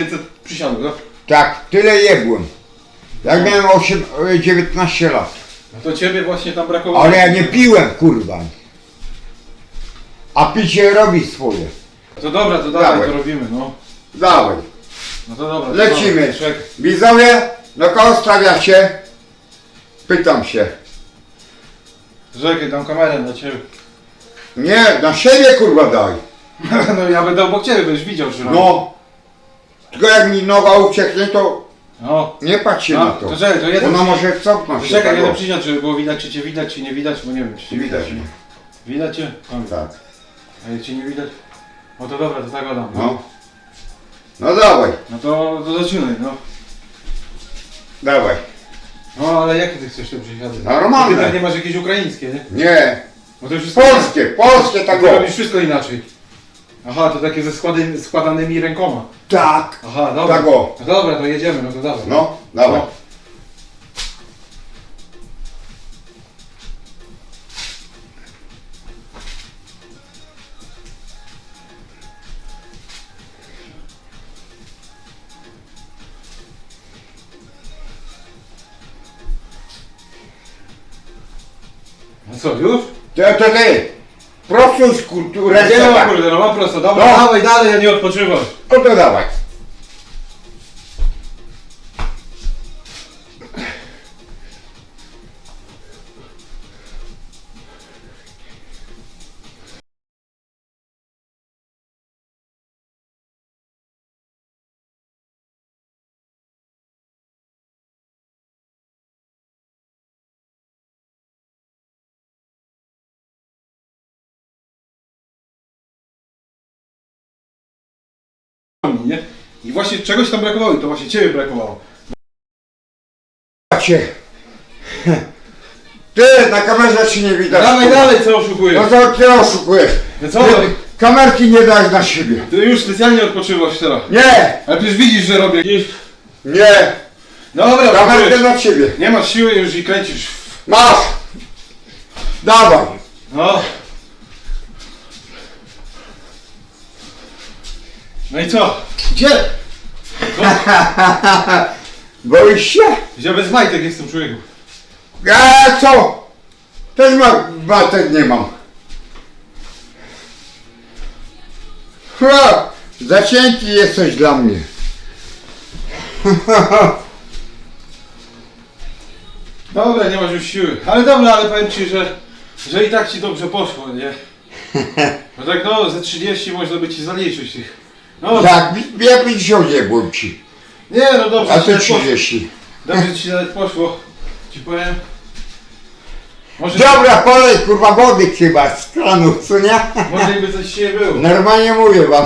500 przysiadów, no? Tak, tyle jebłem. Jak miałem 8, e, 19 lat. No to ciebie właśnie tam brakowało. Ale ja nie piłem, kurwa. A picie robi swoje. To dobra, to dawaj, Dawaj. to robimy, no. Dawaj. No to dobra. to Lecimy. Widzowie, na kogo stawiacie? Pytam się. Czekaj, dam kamerę na ciebie. Nie, na siebie kurwa daj. No ja będę obok ciebie, będziesz widział, czy No. Tylko jak mi noga ucieknie, to No. nie patrzcie No, na to. to czekaj, to jeden Ona może cofnąć się. Czekaj, tak, jeden o. przysiad, żeby było widać, czy cię widać, czy nie widać, bo nie wiem, czy cię widać. Mnie. nie. Widać cię? No, Tak. A jak cię nie widać? No to dobra, to tak go dam. No. No dawaj, No to, to zaczynaj, no. dawaj. No ale jakie ty chcesz te przysiady? Normalne. Ty pewnie masz jakieś ukraińskie, nie? Nie. Bo to wszystko... Polskie, polskie tak Ty robisz wszystko inaczej. Aha, to takie ze składy, składanymi rękoma. Tak. Aha, dobra. Tak o. No dobra, to jedziemy, no to dawaj. No, dawaj. No. Co, już? To, to Prostuj kulturę. Nie tak. kurde, no ma prosto, dobra, No. dawaj dalej, a nie odpoczywasz. No to dawaj. Nie? I właśnie czegoś tam brakowało i to właśnie ciebie brakowało. Cię. Ty, na kamerze ci nie widać. Dawaj dalej, co oszukujesz? No to ty oszukujesz. No co? Ty, kamerki nie dać na siebie. Ty już specjalnie odpoczywasz teraz. Nie, Ale przecież widzisz, że robię gdzieś. nie. Dobra, Kamerkę odpoczujesz. na siebie. Nie masz siły już i kręcisz. Masz. Dawaj. No. No i co? Gdzie? Boisz się? Ja bez majtek jestem człowieku. A co? Też ma, batek nie mam. Ha, za cienki jesteś dla mnie. Dobra, nie masz już siły. Ale dobra, ale powiem ci, że, że i tak ci dobrze poszło, nie? No tak no, ze 30 można by ci zaliczyć tych. No, Tak, ja 50 nie byłem ci. nie no dobrze A ci ty poszło. 30. Dobrze ci nawet poszło. Ci powiem. Może, Dobra, polej kurwa wody chyba z kranu, co nie? może jakby coś dzisiaj było. Normalnie mówię wam.